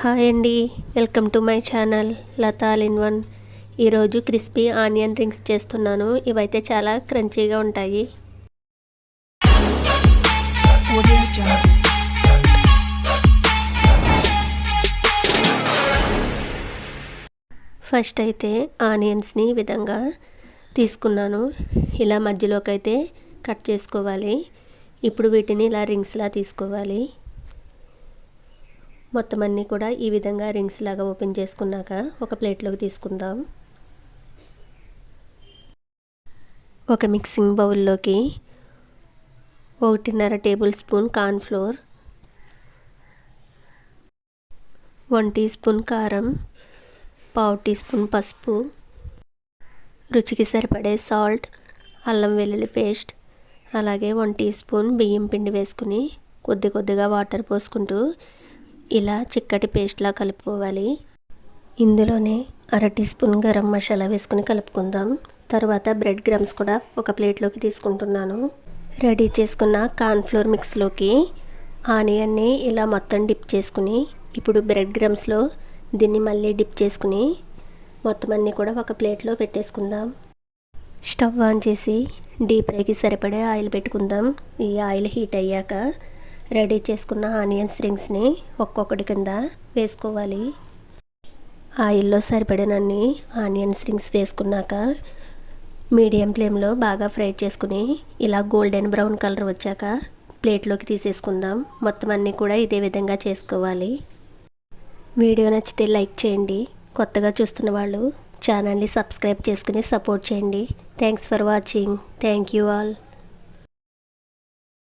Hi అండి. Welcome to my channel Latha in one. ఈరోజు crispy onion rings చేస్తున్నాను. ఇవైతే చాలా క్రంచీగా ఉంటాయి. ఫస్ట్ అయితే ఆనియన్స్ని ఈ విధంగా తీసుకున్నాను. ఇలా మధ్యలోకి అయితే కట్ చేసుకోవాలి. ఇప్పుడు వీటిని ఇలా రింగ్స్లా తీసుకోవాలి. మొత్తం అన్నీ కూడా ఈ విధంగా రింగ్స్ లాగా ఓపెన్ చేసుకున్నాక ఒక ప్లేట్లోకి తీసుకుందాం. ఒక మిక్సింగ్ బౌల్లోకి ఒకటిన్నర table spoon cornflour one tea spoon కారం పావు టీ స్పూన్ పసుపు రుచికి సరిపడే సాల్ట్ అల్లం వెల్లుల్లి పేస్ట్ అలాగే వన్ టీ స్పూన్ బియ్యం పిండి వేసుకుని కొద్ది కొద్దిగా వాటర్ పోసుకుంటూ ఇలా చిక్కటి పేస్ట్లా కలుపుకోవాలి. ఇందులోనే అర టీ స్పూన్ గరం మసాలా వేసుకుని కలుపుకుందాం. తర్వాత బ్రెడ్ గ్రమ్స్ కూడా ఒక ప్లేట్లోకి తీసుకుంటున్నాను. రెడీ చేసుకున్న కార్న్ఫ్లోర్ మిక్స్లోకి ఆనియన్ని ఇలా మొత్తం డిప్ చేసుకుని ఇప్పుడు బ్రెడ్ గ్రమ్స్లో దీన్ని మళ్ళీ డిప్ చేసుకుని మొత్తం అన్నీ కూడా ఒక ప్లేట్లో పెట్టేసుకుందాం. స్టవ్ ఆన్ చేసి డీప్ ఫ్రైకి సరిపడే ఆయిల్ పెట్టుకుందాం. ఈ ఆయిల్ హీట్ అయ్యాక రెడీ చేసుకున్న ఆనియన్స్ రింగ్స్ని ఒక్కొక్కటి కింద వేసుకోవాలి. ఆయిల్లో సరిపడినన్ని ఆనియన్స్ రింగ్స్ వేసుకున్నాక మీడియం ఫ్లేమ్లో బాగా ఫ్రై చేసుకుని ఇలా గోల్డెన్ బ్రౌన్ కలర్ వచ్చాక ప్లేట్లోకి తీసేసుకుందాం. మొత్తం అన్నీ కూడా ఇదే విధంగా చేసుకోవాలి. వీడియో నచ్చితే లైక్ చేయండి. కొత్తగా చూస్తున్న వాళ్ళు ఛానల్ని సబ్స్క్రైబ్ చేసుకుని సపోర్ట్ చేయండి. Thanks for watching. Thank you all.